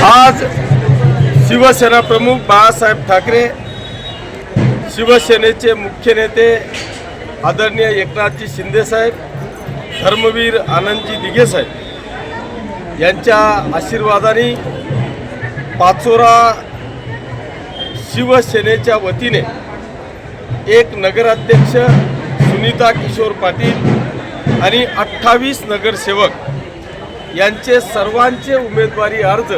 आज शिवसेना प्रमुख बाळासाहेब ठाकरे शिवसेनेचे मुख्य नेते आदरणीय एकनाथजी शिंदेसाहेब धर्मवीर आनंदजी दिघेसाहेब यांच्या आशीर्वादाने पाचोरा शिवसेनेच्या वतीने एक नगराध्यक्ष सुनीता किशोर पाटील आणि अठ्ठावीस नगरसेवक यांचे सर्वांचे उमेदवारी अर्ज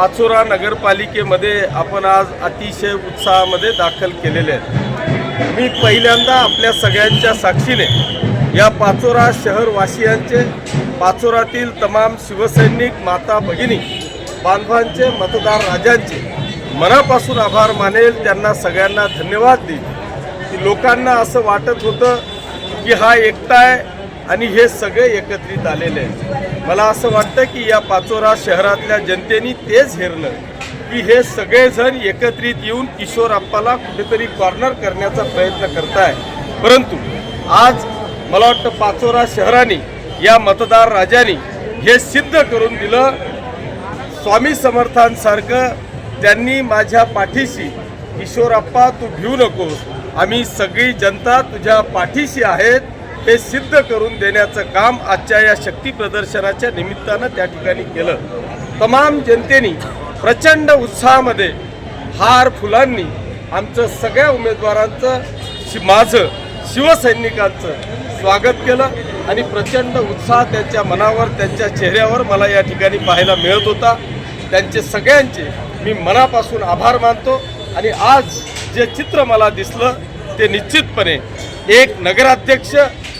पाचोरा नगरपालिकेमध्ये आपण आज अतिशय उत्साहामध्ये दाखल केलेले आहेत. मी पहिल्यांदा आपल्या सगळ्यांच्या साक्षीने या पाचोरा शहरवासियांचे पाचोरातील तमाम शिवसैनिक माता भगिनी बांधवांचे मतदार राजांचे मनापासून आभार मानेल. त्यांना सगळ्यांना धन्यवाद देईल की लोकांना असं वाटत होतं की हा एकटा आहे आणि हे सगळे एकत्रित आलेले आहे मला असं वाटतं की या पाचोरा शहरातल्या जनतेने तेच हेरलं की हे सगळेजण एकत्रित येऊन किशोर आप्पाला कुठेतरी कॉर्नर करण्याचा प्रयत्न करताय. परंतु आज मला वाटतं पाचोरा शहराने या मतदार राजाने हे सिद्ध करून दिलं स्वामी समर्थांसारखं त्यांनी माझ्या पाठीशी किशोरप्पा तू भिवू नकोस आम्ही सगळी जनता तुझ्या पाठीशी आहेत हे सिद्ध करून देण्याचं काम आजच्या या शक्ती प्रदर्शनाच्या निमित्तानं त्या ठिकाणी केलं. तमाम जनतेनी प्रचंड उत्साहामध्ये हार फुलांनी आमचं सगळ्या उमेदवारांचं शि- माझं शिवसैनिकांचं स्वागत केलं आणि प्रचंड उत्साह त्यांच्या मनावर त्यांच्या चेहऱ्यावर मला या ठिकाणी पाहायला मिळत होता. त्यांचे सगळ्यांचे मी मनापासून आभार मानतो आणि आज जे चित्र मला दिसलं ते निश्चितपणे एक नगराध्यक्ष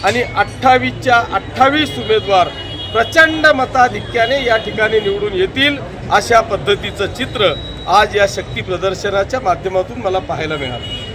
आणि अठ्ठावीसच्या अठ्ठावीस उमेदवार प्रचंड मताधिक्याने या ठिकाणी निवडून येतील अशा पद्धतीचं चित्र आज या शक्ती प्रदर्शनाच्या माध्यमातून मला पाहायला मिळालं.